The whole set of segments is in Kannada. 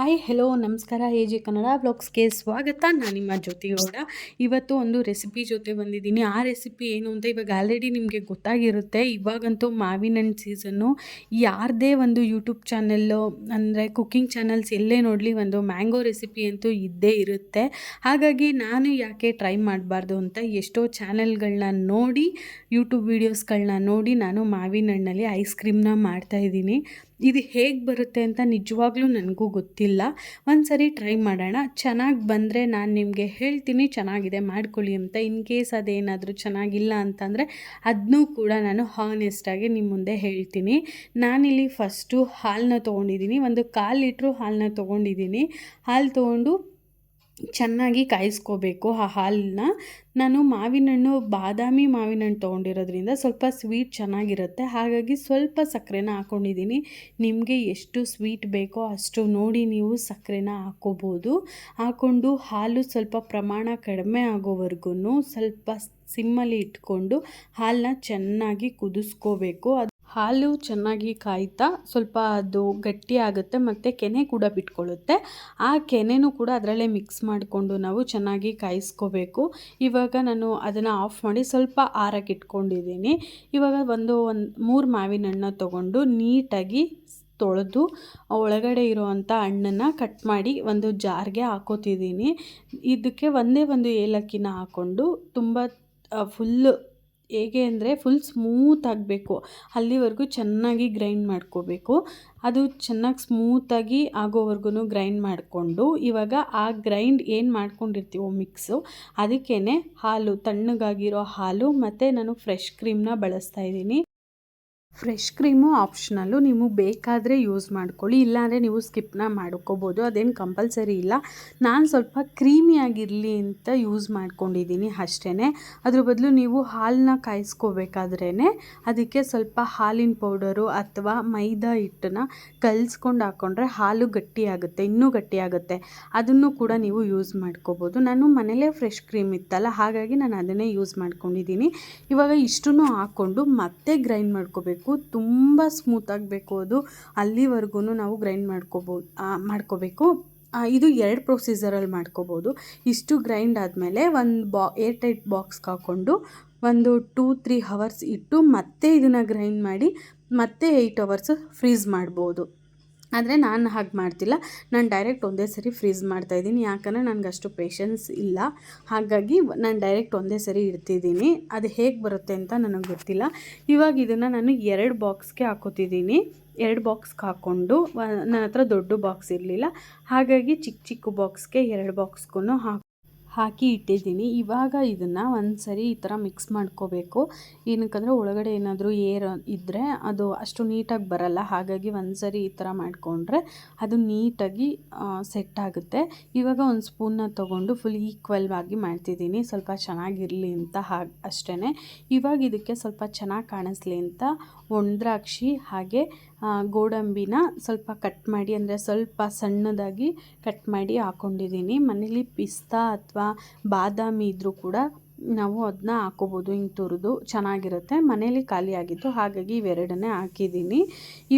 ಹಾಯ್ ಹೆಲೋ ನಮಸ್ಕಾರ. ಎ ಜಿ ಕನ್ನಡ ಬ್ಲಾಗ್ಸ್ಗೆ ಸ್ವಾಗತ. ನಾನು ನಿಮ್ಮ ಜ್ಯೋತಿಗೌಡ ಇವತ್ತು ಒಂದು ರೆಸಿಪಿ ಜೊತೆ ಬಂದಿದ್ದೀನಿ. ಆ ರೆಸಿಪಿ ಏನು ಅಂತ ಇವಾಗ ಆಲ್ರೆಡಿ ನಿಮಗೆ ಗೊತ್ತಾಗಿರುತ್ತೆ. ಇವಾಗಂತೂ ಮಾವಿನ ಹಣ್ಣು ಸೀಸನ್ನು ಯಾರದೇ ಒಂದು ಯೂಟ್ಯೂಬ್ ಚಾನಲ್ಲು ಅಂದರೆ ಕುಕ್ಕಿಂಗ್ ಚಾನಲ್ಸ್ ಎಲ್ಲೇ ನೋಡಲಿ ಒಂದು ಮ್ಯಾಂಗೋ ರೆಸಿಪಿ ಅಂತೂ ಇದ್ದೇ ಇರುತ್ತೆ. ಹಾಗಾಗಿ ನಾನು ಯಾಕೆ ಟ್ರೈ ಮಾಡಬಾರ್ದು ಅಂತ ಎಷ್ಟೋ ಚಾನೆಲ್ಗಳನ್ನ ನೋಡಿ ಯೂಟ್ಯೂಬ್ ವೀಡಿಯೋಸ್ಗಳನ್ನ ನೋಡಿ ನಾನು ಮಾವಿನ ಹಣ್ಣಲ್ಲಿ ಐಸ್ ಕ್ರೀಮ್ನ ಮಾಡ್ತಾಯಿದ್ದೀನಿ ಇದು ಹೇಗೆ ಬರುತ್ತೆ ಅಂತ ನಿಜವಾಗ್ಲೂ ನನಗೂ ಗೊತ್ತಿಲ್ಲ. ಒಂದು ಸರಿ ಟ್ರೈ ಮಾಡೋಣ. ಚೆನ್ನಾಗಿ ಬಂದರೆ ನಾನು ನಿಮಗೆ ಹೇಳ್ತೀನಿ, ಚೆನ್ನಾಗಿದೆ, ಮಾಡ್ಕೊಳ್ಳಿ ಅಂತ. ಇನ್ ಕೇಸ್ ಅದೇನಾದರೂ ಚೆನ್ನಾಗಿಲ್ಲ ಅಂತಂದರೆ ಅದನ್ನೂ ಕೂಡ ನಾನು ಹಾನೆಸ್ಟಾಗಿ ನಿಮ್ಮ ಮುಂದೆ ಹೇಳ್ತೀನಿ. ನಾನಿಲ್ಲಿ ಫಸ್ಟು ಹಾಲನ್ನ ತೊಗೊಂಡಿದ್ದೀನಿ. ಒಂದು ಕಾಲು ಲೀಟ್ರು ಹಾಲನ್ನ ತೊಗೊಂಡಿದ್ದೀನಿ. ಹಾಲು ತೊಗೊಂಡು ಚೆನ್ನಾಗಿ ಕಾಯಿಸ್ಕೋಬೇಕು ಆ ಹಾಲನ್ನ. ನಾನು ಮಾವಿನ ಹಣ್ಣು ಬಾದಾಮಿ ಮಾವಿನ ಹಣ್ಣು ತೊಗೊಂಡಿರೋದ್ರಿಂದ ಸ್ವಲ್ಪ ಸ್ವೀಟ್ ಚೆನ್ನಾಗಿರುತ್ತೆ. ಹಾಗಾಗಿ ಸ್ವಲ್ಪ ಸಕ್ಕರೆನ ಹಾಕ್ಕೊಂಡಿದ್ದೀನಿ ನಿಮಗೆ ಎಷ್ಟು ಸ್ವೀಟ್ ಬೇಕೋ ಅಷ್ಟು ನೋಡಿ ನೀವು ಸಕ್ಕರೆನ ಹಾಕ್ಕೋಬೋದು ಹಾಕ್ಕೊಂಡು ಹಾಲು ಸ್ವಲ್ಪ ಪ್ರಮಾಣ ಕಡಿಮೆ ಆಗೋವರೆಗೂ ಸ್ವಲ್ಪ ಸಿಮ್ಮಲ್ಲಿ ಇಟ್ಕೊಂಡು ಹಾಲನ್ನ ಚೆನ್ನಾಗಿ ಕುದಿಸ್ಕೋಬೇಕು. ಹಾಲು ಚೆನ್ನಾಗಿ ಕಾಯ್ತಾ ಸ್ವಲ್ಪ ಅದು ಗಟ್ಟಿ ಆಗುತ್ತೆ ಮತ್ತು ಕೆನೆ ಕೂಡ ಬಿಟ್ಕೊಳ್ಳುತ್ತೆ. ಆ ಕೆನೆನೂ ಕೂಡ ಅದರಲ್ಲೇ ಮಿಕ್ಸ್ ಮಾಡಿಕೊಂಡು ನಾವು ಚೆನ್ನಾಗಿ ಕಾಯಿಸ್ಕೋಬೇಕು. ಇವಾಗ ನಾನು ಅದನ್ನು ಆಫ್ ಮಾಡಿ ಸ್ವಲ್ಪ ಆರಕ್ಕೆ ಇಟ್ಕೊಂಡಿದ್ದೀನಿ. ಇವಾಗ ಒಂದು ಒಂದು ಮೂರು ಮಾವಿನ ಹಣ್ಣು ತೊಗೊಂಡು ನೀಟಾಗಿ ತೊಳೆದು ಒಳಗಡೆ ಇರುವಂಥ ಹಣ್ಣನ್ನು ಕಟ್ ಮಾಡಿ ಒಂದು ಜಾರ್ಗೆ ಹಾಕೋತಿದ್ದೀನಿ. ಇದಕ್ಕೆ ಒಂದೇ ಒಂದು ಏಲಕ್ಕಿನ ಹಾಕ್ಕೊಂಡು ತುಂಬ ಫುಲ್ಲು ಹೇಗೆ ಅಂದರೆ ಫುಲ್ ಸ್ಮೂತ್ ಆಗಬೇಕು. ಅಲ್ಲಿವರೆಗೂ ಚೆನ್ನಾಗಿ ಗ್ರೈಂಡ್ ಮಾಡ್ಕೋಬೇಕು. ಅದು ಚೆನ್ನಾಗಿ ಸ್ಮೂತಾಗಿ ಆಗೋವರೆಗೂ ಗ್ರೈಂಡ್ ಮಾಡಿಕೊಂಡು, ಇವಾಗ ಆ ಗ್ರೈಂಡ್ ಏನು ಮಾಡ್ಕೊಂಡಿರ್ತೀವೋ ಮಿಕ್ಸು ಅದಕ್ಕೇ ಹಾಲು, ತಣ್ಣಗಾಗಿರೋ ಹಾಲು ಮತ್ತು ನಾನು ಫ್ರೆಶ್ ಕ್ರೀಮ್ನ ಬಳಸ್ತಾ ಇದ್ದೀನಿ. ಫ್ರೆಶ್ ಕ್ರೀಮು ಆಪ್ಷನಲ್ಲು ನೀವು ಬೇಕಾದರೆ ಯೂಸ್ ಮಾಡ್ಕೊಳ್ಳಿ. ಇಲ್ಲಾಂದರೆ ನೀವು ಸ್ಕಿಪ್ನ ಮಾಡ್ಕೋಬೋದು. ಅದೇನು ಕಂಪಲ್ಸರಿ ಇಲ್ಲ. ನಾನು ಸ್ವಲ್ಪ ಕ್ರೀಮಿಯಾಗಿರಲಿ ಅಂತ ಯೂಸ್ ಮಾಡ್ಕೊಂಡಿದ್ದೀನಿ ಅಷ್ಟೇ ಅದ್ರ ಬದಲು ನೀವು ಹಾಲನ್ನ ಕಾಯಿಸ್ಕೋಬೇಕಾದ್ರೇ ಅದಕ್ಕೆ ಸ್ವಲ್ಪ ಹಾಲಿನ ಪೌಡರು ಅಥವಾ ಮೈದಾ ಹಿಟ್ಟನ್ನ ಕಲಿಸ್ಕೊಂಡು ಹಾಕ್ಕೊಂಡ್ರೆ ಹಾಲು ಗಟ್ಟಿಯಾಗುತ್ತೆ ಇನ್ನೂ ಗಟ್ಟಿಯಾಗುತ್ತೆ ಅದನ್ನು ಕೂಡ ನೀವು ಯೂಸ್ ಮಾಡ್ಕೋಬೋದು. ನಾನು ಮನೇಲೇ ಫ್ರೆಶ್ ಕ್ರೀಮ್ ಇತ್ತಲ್ಲ, ಹಾಗಾಗಿ ನಾನು ಅದನ್ನೇ ಯೂಸ್ ಮಾಡ್ಕೊಂಡಿದ್ದೀನಿ. ಇವಾಗ ಇಷ್ಟನ್ನು ಹಾಕ್ಕೊಂಡು ಮತ್ತೆ ಗ್ರೈಂಡ್ ಮಾಡ್ಕೋಬೇಕು. ತುಂಬ ಸ್ಮೂತ್ ಆಗಬೇಕು ಅದು. ಅಲ್ಲಿವರೆಗೂ ನಾವು ಗ್ರೈಂಡ್ ಮಾಡ್ಕೋಬೋದು ಮಾಡ್ಕೋಬೇಕು. ಇದು ಎರಡು ಪ್ರೊಸೀಜರಲ್ಲಿ ಮಾಡ್ಕೋಬೋದು. ಇಷ್ಟು ಗ್ರೈಂಡ್ ಆದಮೇಲೆ ಒಂದು ಬಾ ಏರ್ ಟೈಟ್ ಬಾಕ್ಸ್ಗೆ ಹಾಕ್ಕೊಂಡು ಒಂದು ಟೂ ತ್ರೀ ಹವರ್ಸ್ ಇಟ್ಟು ಮತ್ತೆ ಇದನ್ನು ಗ್ರೈಂಡ್ ಮಾಡಿ ಮತ್ತೆ ಏಯ್ಟ್ ಅವರ್ಸ್ ಫ್ರೀಸ್ ಮಾಡ್ಬೋದು. ಆದರೆ ನಾನು ಹಾಗೆ ಮಾಡ್ತಿಲ್ಲ. ನಾನು ಡೈರೆಕ್ಟ್ ಒಂದೇ ಸರಿ ಫ್ರೀಸ್ ಮಾಡ್ತಾಯಿದ್ದೀನಿ ಯಾಕಂದರೆ ನನಗೆ ಅಷ್ಟು ಪೇಷನ್ಸ್ ಇಲ್ಲ. ಹಾಗಾಗಿ ನಾನು ಡೈರೆಕ್ಟ್ ಒಂದೇ ಸರಿ ಇಡ್ತಿದ್ದೀನಿ. ಅದು ಹೇಗೆ ಬರುತ್ತೆ ಅಂತ ನನಗೆ ಗೊತ್ತಿಲ್ಲ. ಇವಾಗ ಇದನ್ನು ನಾನು ಎರಡು ಬಾಕ್ಸ್ಗೆ ಹಾಕೋತಿದ್ದೀನಿ. ಎರಡು ಬಾಕ್ಸ್ಗೆ ಹಾಕ್ಕೊಂಡು ನನ್ನ ಹತ್ರ ದೊಡ್ಡ ಬಾಕ್ಸ್ ಇರಲಿಲ್ಲ. ಹಾಗಾಗಿ ಚಿಕ್ಕ ಚಿಕ್ಕ ಬಾಕ್ಸ್ಗೆ ಎರಡು ಬಾಕ್ಸ್ಗೂ ಹಾಕಿ ಹಾಕಿ ಇಟ್ಟಿದ್ದೀನಿ. ಇವಾಗ ಇದನ್ನು ಒಂದು ಸರಿ ಈ ಥರ ಮಿಕ್ಸ್ ಮಾಡ್ಕೋಬೇಕು. ಏನಕ್ಕಂದರೆ ಒಳಗಡೆ ಏನಾದರೂ ಏರ್ ಇದ್ದರೆ ಅದು ಅಷ್ಟು ನೀಟಾಗಿ ಬರಲ್ಲ. ಹಾಗಾಗಿ ಒಂದು ಸರಿ ಈ ಥರ ಮಾಡಿಕೊಂಡ್ರೆ ಅದು ನೀಟಾಗಿ ಸೆಟ್ ಆಗುತ್ತೆ. ಇವಾಗ ಒಂದು ಸ್ಪೂನ್ನ ತೊಗೊಂಡು ಫುಲ್ ಈಕ್ವಲ್ ಆಗಿ ಮಾಡ್ತಿದ್ದೀನಿ. ಸ್ವಲ್ಪ ಚೆನ್ನಾಗಿರಲಿ ಅಂತ ಹಾಗೆ ಅಷ್ಟೇ ಇವಾಗ ಇದಕ್ಕೆ ಸ್ವಲ್ಪ ಚೆನ್ನಾಗಿ ಕಾಣಿಸ್ಲಿ ಅಂತ ಒಣದ್ರಾಕ್ಷಿ ಹಾಗೆ ಗೋಡಂಬಿನ ಸ್ವಲ್ಪ ಕಟ್ ಮಾಡಿ, ಅಂದರೆ ಸ್ವಲ್ಪ ಸಣ್ಣದಾಗಿ ಕಟ್ ಮಾಡಿ ಹಾಕ್ಕೊಂಡಿದ್ದೀನಿ ಮನೇಲಿ ಪಿಸ್ತಾ ಅಥವಾ ಬಾದಾಮಿ ಇದ್ದರೂ ಕೂಡ ನಾವು ಅದನ್ನ ಹಾಕೋಬೋದು. ಹಿಂಗೆ ತುರಿದು ಚೆನ್ನಾಗಿರುತ್ತೆ. ಮನೇಲಿ ಖಾಲಿಯಾಗಿತ್ತು ಹಾಗಾಗಿ ಇವೆರಡನ್ನೇ ಹಾಕಿದ್ದೀನಿ.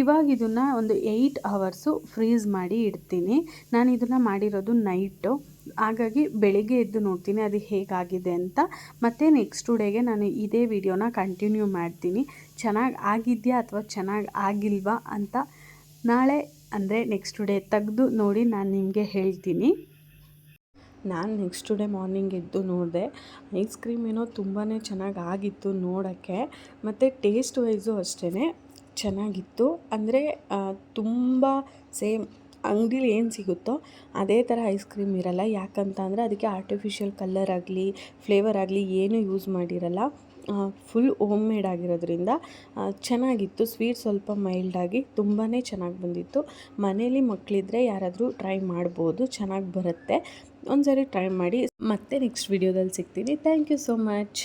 ಇವಾಗ ಇದನ್ನು ಒಂದು ಏಯ್ಟ್ ಅವರ್ಸು ಫ್ರೀಸ್ ಮಾಡಿ ಇಡ್ತೀನಿ. ನಾನು ಇದನ್ನು ಮಾಡಿರೋದು ನೈಟು ಹಾಗಾಗಿ ಬೆಳಿಗ್ಗೆ ಎದ್ದು ನೋಡ್ತೀನಿ ಅದು ಹೇಗಾಗಿದೆ ಅಂತ. ಮತ್ತು ನೆಕ್ಸ್ಟ್ ಡೇಗೆ ನಾನು ಇದೇ ವಿಡಿಯೋನ ಕಂಟಿನ್ಯೂ ಮಾಡ್ತೀನಿ. ಚೆನ್ನಾಗಿ ಆಗಿದೆಯಾ ಅಥವಾ ಚೆನ್ನಾಗಿ ಆಗಿಲ್ವಾ ಅಂತ ನಾಳೆ ಅಂದರೆ ನೆಕ್ಸ್ಟ್ ಡೇ ತೆಗೆದು ನೋಡಿ ನಾನು ನಿಮಗೆ ಹೇಳ್ತೀನಿ. ನಾನು ನೆಕ್ಸ್ಟ್ ಡೇ ಮಾರ್ನಿಂಗ್ ಎದ್ದು ನೋಡಿದೆ. ಐಸ್ ಕ್ರೀಮ್ ಏನೋ ತುಂಬಾ ಚೆನ್ನಾಗಿ ಆಗಿತ್ತು ನೋಡೋಕ್ಕೆ. ಮತ್ತು ಟೇಸ್ಟ್ ವೈಸು ಅಷ್ಟೇ ಚೆನ್ನಾಗಿತ್ತು. ಅಂದರೆ ತುಂಬ ಸೇಮ್ ಅಂಗಡೀಲಿ ಏನು ಸಿಗುತ್ತೋ ಅದೇ ಥರ ಐಸ್ ಕ್ರೀಮ್ ಇರಲ್ಲ. ಯಾಕಂತ ಅಂದರೆ ಅದಕ್ಕೆ ಆರ್ಟಿಫಿಷಿಯಲ್ ಕಲ್ಲರ್ ಆಗಲಿ ಫ್ಲೇವರ್ ಆಗಲಿ ಏನೂ ಯೂಸ್ ಮಾಡಿರಲ್ಲ. ಫುಲ್ ಓಮ್ ಮೇಡ್ ಆಗಿರೋದ್ರಿಂದ ಚೆನ್ನಾಗಿತ್ತು. ಸ್ವೀಟ್ ಸ್ವಲ್ಪ ಮೈಲ್ಡಾಗಿ ತುಂಬಾ ಚೆನ್ನಾಗಿ ಬಂದಿತ್ತು. ಮನೇಲಿ ಮಕ್ಕಳಿದ್ರೆ ಯಾರಾದರೂ ಟ್ರೈ ಮಾಡ್ಬೋದು. ಚೆನ್ನಾಗಿ ಬರುತ್ತೆ. ಒಂದು ಟ್ರೈ ಮಾಡಿ ಮತ್ತೆ ನೆಕ್ಸ್ಟ್ ವಿಡಿಯೋದಲ್ಲಿ ಸಿಗ್ತೀನಿ. Thank you so much